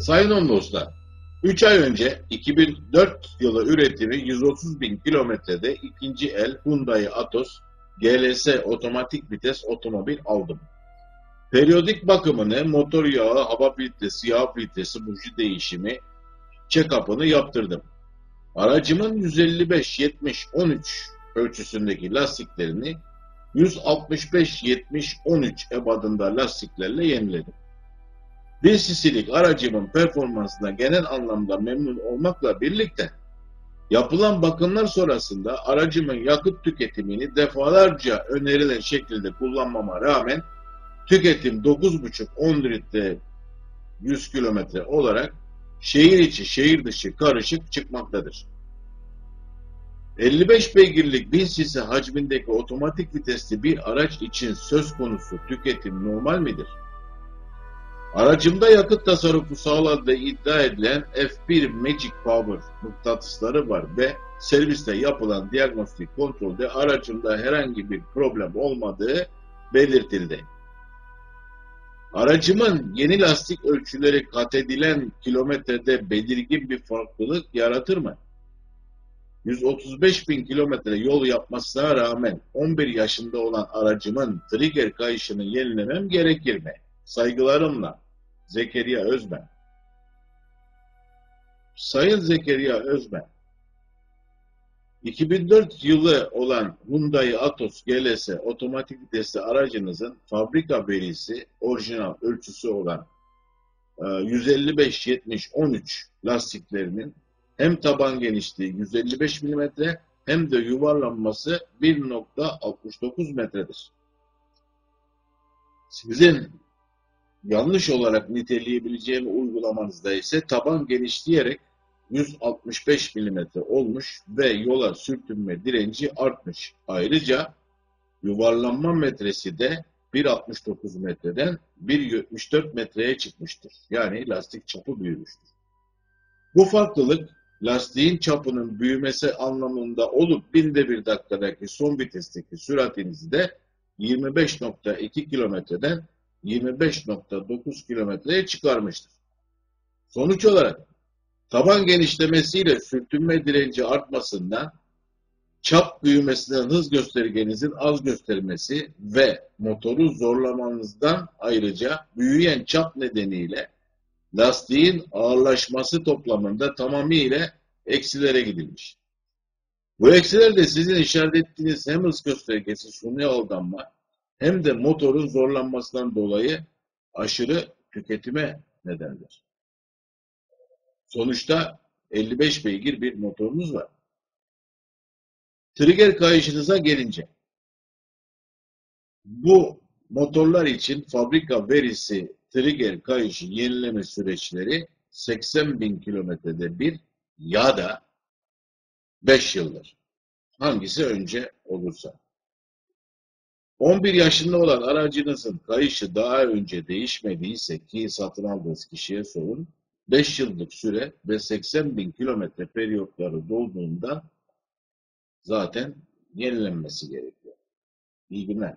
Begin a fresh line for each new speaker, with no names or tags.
Sayın dostlar, 3 ay önce 2004 yılı üretimi 130 bin kilometrede ikinci el Hyundai Atos GLS otomatik vites otomobil aldım. Periyodik bakımını, motor yağı, hava filtresi, yağ filtresi, buji değişimi, check-up'ını yaptırdım. Aracımın 155-70-13 ölçüsündeki lastiklerini 165-70-13 ebadında lastiklerle yeniledim. Bir sisilik aracımın performansına genel anlamda memnun olmakla birlikte yapılan bakımlar sonrasında aracımın yakıt tüketimini defalarca önerilen şekilde kullanmama rağmen tüketim 9,5-10 litre 100 kilometre olarak şehir içi şehir dışı karışık çıkmaktadır. 55 beygirlik 1000 cc hacmindeki otomatik vitesli bir araç için söz konusu tüketim normal midir? Aracımda yakıt tasarrufu sağladığı iddia edilen F1 Magic Power mıknatısları var ve serviste yapılan diagnostik kontrolde aracımda herhangi bir problem olmadığı belirtildi. Aracımın yeni lastik ölçüleri kat edilen kilometrede belirgin bir farklılık yaratır mı? 135 bin kilometre yol yapmasına rağmen 11 yaşında olan aracımın trigger kayışını yenilemem gerekir mi? Saygılarımla Zekeriya Özben. Sayın Zekeriya Özben, 2004 yılı olan Hyundai Atos GLS otomatik vitesli aracınızın fabrika verisi orijinal ölçüsü olan 155-70-13 e, lastiklerinin hem taban genişliği 155 mm hem de yuvarlanması 1.69 metredir. Sizin yanlış olarak niteleyebileceğim uygulamanızda ise taban genişleyerek 165 mm olmuş ve yola sürtünme direnci artmış. Ayrıca yuvarlanma metresi de 1.69 metreden 1.74 metreye çıkmıştır. Yani lastik çapı büyümüştür. Bu farklılık lastiğin çapının büyümesi anlamında olup binde bir dakikadaki son vitesteki süratinizi de 25.2 kilometreden 25.9 kilometreye çıkarmıştır. Sonuç olarak taban genişlemesiyle sürtünme direnci artmasından çap büyümesinden hız göstergenizin az göstermesi ve motoru zorlamanızdan ayrıca büyüyen çap nedeniyle lastiğin ağırlaşması toplamında tamamıyla eksilere gidilmiş. Bu eksiler de sizin işaret ettiğiniz hem hız göstergesi suni aldanma hem de motorun zorlanmasından dolayı aşırı tüketime nedendir. Sonuçta 55 beygir bir motorunuz var. Trigger kayışınıza gelince bu motorlar için fabrika verisi trigger kayışı yenileme süreçleri 80 bin kilometrede bir ya da 5 yıldır. Hangisi önce olursa. 11 yaşında olan aracınızın kayışı daha önce değişmediyse ki satın aldığınız kişiye sorun, 5 yıllık süre ve 80 bin kilometre periyotları dolduğunda zaten yenilenmesi gerekiyor. İyi günler.